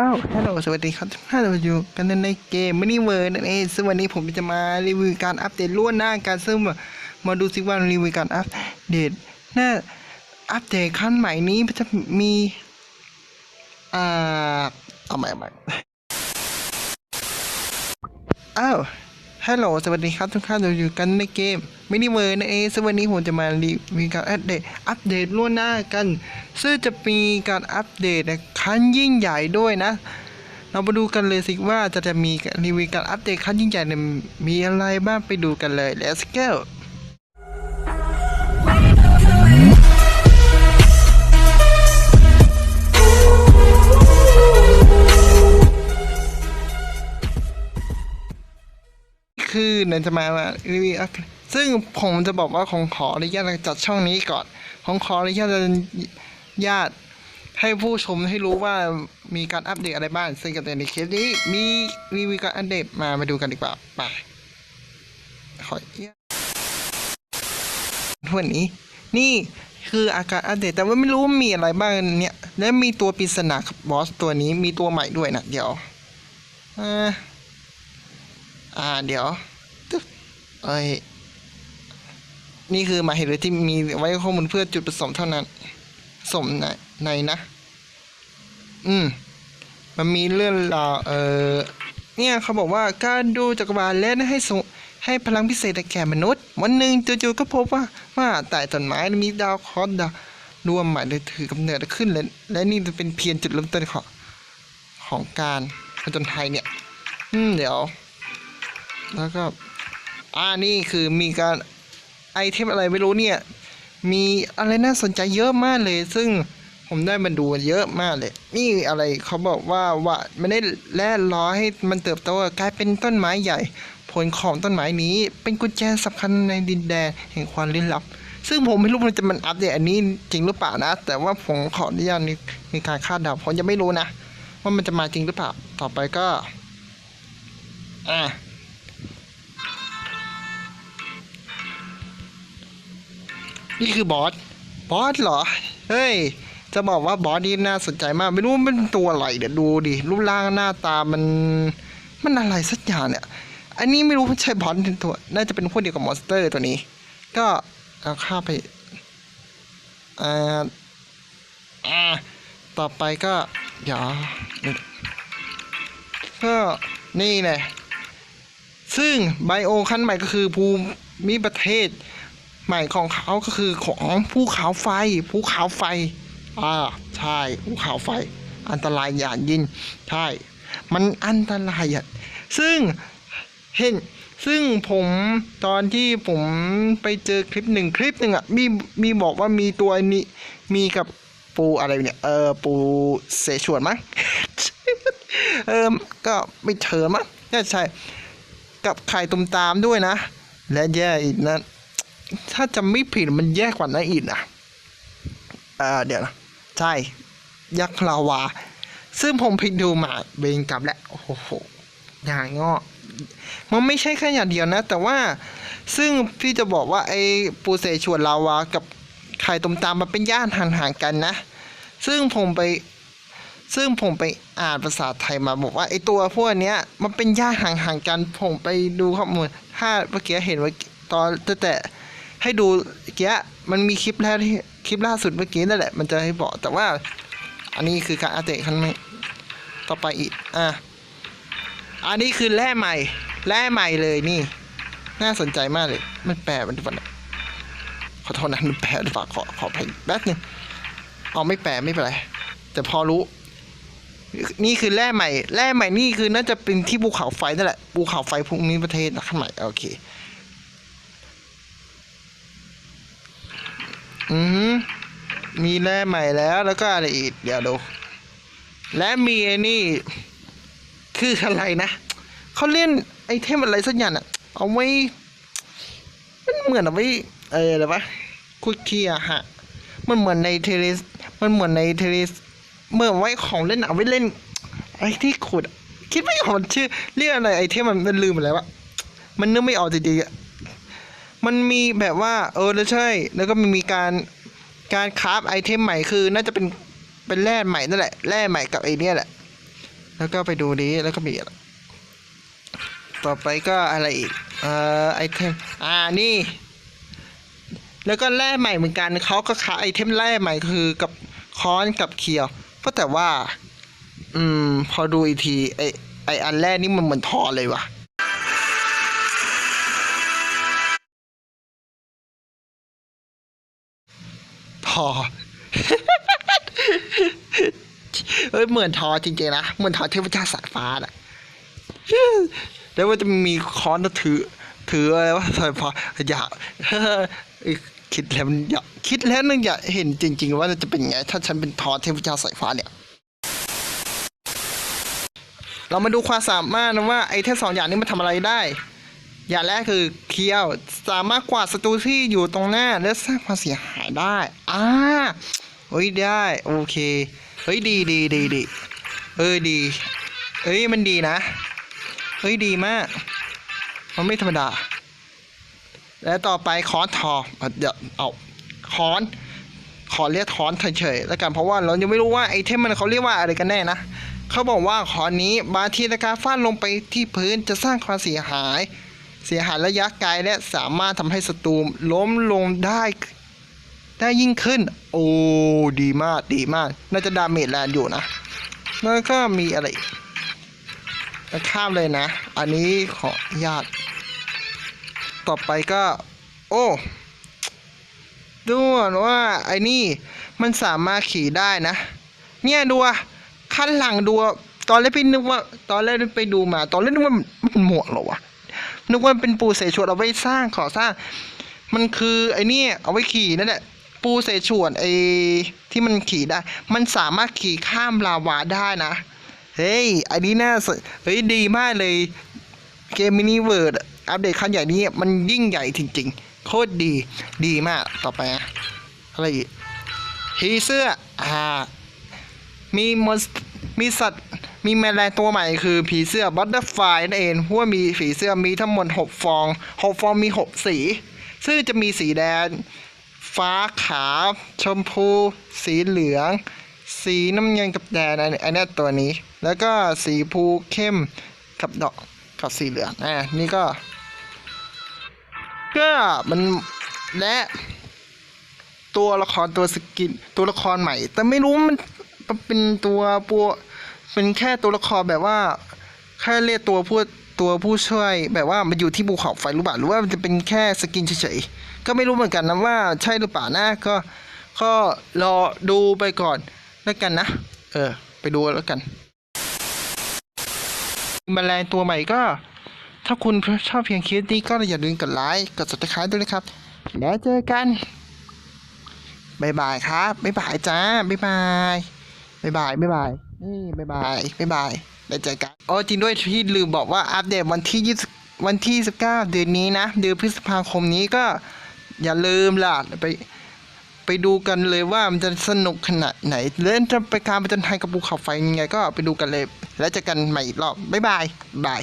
อ้าวฮัลโหลสวัสดีครับทุกท่านเราอยู่กันในเกมมินิเวิร์นั่นเองซึ่งวันนี้ผมจะมารีวิวการอัปเดตล่วงหน้าการซึ่งมาดูซิว่ารีวิวการอัปเดตหน้าอัปเดตขั้นใหม่นี้จะมีอ่าเอาใหม่เอาใหม่อ้าวฮัลโหลสวัสดีครับทุกท่านเราอยู่กันในเกมมินิเวิร์นั่นเองซึ่งวันนี้ผมจะมารีวิวการอัปเดตอัปเดตล่วงหน้ากัน ซึ่งจะมีการอัปเดตในขั้นยิ่งใหญ่ด้วยนะ เรามาดูกันเลยสิว่าจะจะมีรีวิวการอัปเดตขั้นยิ่งใหญ่เนี่ยมีอะไรบ้างไปดูกันเลย let's go คือเนนจะมารีวิวอัปซึ่งผมจะบอกว่าของขออนุญาตจัดช่องนี้ก่อน ของขออนุญาตอนุ ญาตให้ผู้ชมให้รู้ว่ามีการอัปเดตอะไรบ้าง ซึ่งกับในคลิปนี้มีรีวิวการอัปเดตมามาดูกันดีกว่าไปขออนุญาตทวนนี้ นี่คืออาการอัปเดตแต่ว่าไม่รู้มีอะไรบ้างเนี่ย และมีตัวปริศนากับบอสตัวนี้มีตัวใหม่ด้วยนะเดี๋ยวอ่าอ่าเดี๋ยวตึ๊บเอ้ยนี่คือหมายเหตุที่มีไว้ข้อมูลเพื่อจุดประสงค์เท่านั้น สมในในนะ อืม มันมีเรื่องราวเออเนี่ยเขาบอกว่าการดูจักรวาลและให้สให้พลังพิเศษแก่มนุษย์ วันหนึ่งจู่ๆก็พบว่าว่าใต้ต้นไม้มีดาวคราะห์ดาวรวมใหม่ได้ถือกำเนิดขึ้นและและนี่จะเป็นเพียงจุดเริ่มต้นของของการผจญภัยเนี่ย อืม เดี๋ยว แล้วก็ อ่านี่คือมีการไอเทมอะไรไม่รู้เนี่ย มีอะไรน่าสนใจเยอะมากเลย ซึ่งผมได้มาดูเยอะมากเลย นี่อะไรเขาบอกว่าว่าไม่ได้แล่ล้อให้มันเติบโตกลายเป็นต้นไม้ใหญ่ ผลของต้นไม้นี้ เป็นกุญแจสำคัญในดินแดนแห่งความลี้ลับ ซึ่งผมไม่รู้มันจะมันอัปเดตอันนี้จริงหรือเปล่านะ แต่ว่าผมขออนุญาตในในการคาดเดาผมยังไม่รู้นะ ว่ามันจะมาจริงหรือเปล่า ต่อไปก็ อ่า นี่คือบอส บอสเหรอ เฮ้ย จะบอกว่าบอสนี่น่าสนใจมาก ไม่รู้มันเป็นตัวอะไรเดี๋ยวดูดิ รูปร่างหน้าตามัน มันอะไรสักอย่างเนี่ย อันนี้ไม่รู้ใช่บอสตัว น่าจะเป็นพวกเดียวกับมอนสเตอร์ตัวนี้ ก็เอาข้าไป อ่า อ่า ต่อไปก็เดี๋ยวก็นี่แหละซึ่งไบโอขั้นใหม่ก็คือภูมิประเทศ ใหม่ของเขาก็คือของภูเขาไฟภูเขาไฟอ่าใช่ภูเขาไฟ อันตรายอย่างยิ่งใช่ มันอันตรายอะซึ่งเห็นซึ่งผมตอนที่ผมไปเจอคลิปหนึ่งคลิปหนึ่งอะมีมีบอกว่ามีตัวนี้มีกับปูอะไรเนี่ยเออปูเสฉวนมั้งเออก็ไม่เชิญมั้งน่ใช่กับไข่ตุ่มตามด้วยนะ และแย่อีกนะ ถ้าจำไม่ผิดมันแย่กว่านั้นอีกนะอ่าเดี๋ยวนะ ใช่ ยักษ์ลาวา ซึ่งผมไปดูมาเบงกลับแล้วโอ้โหอย่างงอมันไม่ใช่แค่อย่างเดียวนะ แต่ว่าซึ่งพี่จะบอกว่าไอ้ปูเสฉวนลาวากับไข่ตุ่มตามมันเป็นญาติห่างๆกันนะ ซึ่งผมไปซึ่งผมไปอ่านภาษาไทยมาบอกว่าไอตัวพวกเนี้ยมันเป็นญาติห่างๆกัน ผมไปดูข้อมูล ถ้าเมื่อกี้เห็นว่าตอนแต่ ให้ดูเกี้ยมันมีคลิปแรกที่คลิปล่าสุดเมื่อกี้นั่นแหละ มันจะให้บอกแต่ว่า อันนี้คือการอัปเดตขั้นใหม่ต่อไปอีกอะอันนี้คือแร่ใหม่ แร่ใหม่เลยนี่ น่าสนใจมากเลย มันแปลมันดูก่อนขอโทษนะมันแปลหรือเปล่าขอขอไปแป๊บนึงเอาไม่แปลไม่เป็นไร แต่พอรู้ นี่คือแร่ใหม่ แร่ใหม่นี่คือน่าจะเป็นที่ภูเขาไฟนั่นแหละภูเขาไฟภูมิประเทศนะข้างใหม่โอเค อือหือมีแร่ใหม่แล้วแล้วก็อะไรอีก เดี๋ยวดู และมีไอ้นี่ คืออะไรนะเขาเล่นไอเทมอะไรสักอย่างอะเอาไว้มันเหมือนเอาไว้เอออะไรวะคุกกี้อะฮะ มันเหมือนในเทเลสมันเหมือนในเทเลสเมื่อไว้ของเล่นเอาไว้เล่น ไอ้ที่ขุด คิดไม่ออกชื่อเรียกอะไรไอเทมมันมันลืมอะไรวะมันนึกไม่ออกจริงๆอะ มันมีแบบว่า เออแล้วใช่ แล้วก็มีการการคราฟไอเทมใหม่คือ น่าจะเป็นเป็นแร่ใหม่นั่นแหละแร่ใหม่กับไอเนี้ยแหละ แล้วก็ไปดูนี้แล้วก็มีต่อไปก็อะไรอีกเอ่อไอเทมอ่านี่ แล้วก็แร่ใหม่เหมือนกันเขาก็ขาไอเทมแร่ใหม่คือกับค้อนกับเคียวเพราะแต่ว่า อืม พอดูอีกทีไอไออันแรกนี่มันเหมือนทอเลยว่ะ อ เอ้ยเหมือนทอจริงๆนะ เหมือนทอเทพเจ้าสายฟ้าน่ะแล้วว่าจะมีค้อนถือ ถืออะไรวะสายฟ้าอยากคิดแล้วอยากคิดแล้วนึงอยากเห็นจริง ๆ ว่าจะเป็นไง ถ้าฉันเป็นทอเทพเจ้าสายฟ้าเนี่ยเรามาดูความสามารถนะว่าไอ้เทพสองอย่างนี้มันทำอะไรได้ อย่างแรกคือเคียวสามารถกวาดศัตรูที่อยู่ตรงหน้าและสร้างความเสียหายได้อ่าเฮ้ยได้โอเคเฮ้ยดีดีดีดีเออดีเอ้ยมันดีนะเฮ้ยดีมาก มันไม่ธรรมดา แล้วต่อไปค้อนทอเดี๋ยวเอาค้อนขอเรียกค้อนเฉยๆแล้วกันเพราะว่าเรายังไม่รู้ว่าไอเทมมันเขาเรียกว่าอะไรกันแน่นะเขาบอกว่าค้อนนี้บางทีนการฟาดลงไปที่พื้นจะสร้างความเสียหาย เสียหายระยะไกลและสามารถทำให้ศัตรูล้มลงได้ได้ยิ่งขึ้น โอ้ดีมากดีมาก น่าจะดาเมจแรงอยู่นะ แล้วก็มีอะไรข้ามเลยนะ อันนี้ขออนุญาตต่อไปก็ โอ้ดูว่าไอ้นี่มันสามารถขี่ได้นะ เนี่ยดูขั้นหลังดู ตอนแรกพี่นึกว่า ตอนแรกไปดูมา ตอนแรกนึกว่ามันหมวกเหรอวะ นึกว่าเป็นปูเสฉวนเอาไว้สร้างขอสร้าง มันคือไอ้นี่เอาไว้ขี่นั่นแหละปูเสฉวนไอ้ที่มันขี่ได้ มันสามารถขี่ข้ามลาวาได้นะ เฮ้ยอันนี้น่าเฮ้ยดีมากเลยเกมมินิเวิร์ดอัปเดตขั้นใหญ่นี้มันยิ่งใหญ่จริง ๆ โคตรดีดีมากต่อไปอะอะไรอีกผีเสื้ออ่ามีมอนสมีสัตว์ มีแมลงตัวใหม่คือผีเสื้อบัตเตอร์ฟลายนั่นเองเพราะว่ามีผีเสื้อมีทั้งหมดหกฟองหกฟองมีหกสี ซึ่งจะมีสีแดง ฟ้าขาวชมพู สีเหลือง สีน้ำเงินกับแดงอันอันเนี้ยตัวนี้ แล้วก็สีพูเข้มกับดอกกับสีเหลืองอ่านี่ก็ ก็มันและตัวละครตัวสกินตัวละครใหม่ แต่ไม่รู้มันเป็นตัวปัว เป็นแค่ตัวละครแบบว่า แค่เรียกตัวผู้ตัวผู้ช่วย แบบว่ามันอยู่ที่ภูเขาไฟหรือเปล่าหรือว่ามันจะเป็นแค่สกินเฉยๆก็ไม่รู้เหมือนกันนะว่าใช่หรือเปล่านะก็ก็รอดูไปก่อนแล้วกันนะ เออ ไปดูแล้วกันมแมลงตัวใหม่ก็ ถ้าคุณชอบเพียงคลิปนี้ก็อย่าลืมกดไลค์กด subscribe ด้วยนะครับ แล้วเจอกันบายบายครับบายบายจ้าบายบายบายบายบายบาย นี่บ๊ายบายบ๊ายบายแล้วเจอกันโอ้จริงด้วยที่ลืมบอกว่าอัปเดตวันที่ยี่วันที่ 19 เดือนนี้นะ เดือนพฤษภาคมนี้ก็อย่าลืมล่ะไปไปดูกันเลยว่ามันจะสนุกขนาดไหน เล่นจะไปการไปจันไทยกับภูเขาไฟยังไงก็ไปดูกันเลย แล้วเจอกันใหม่อีกรอบ บ๊ายบาย บาย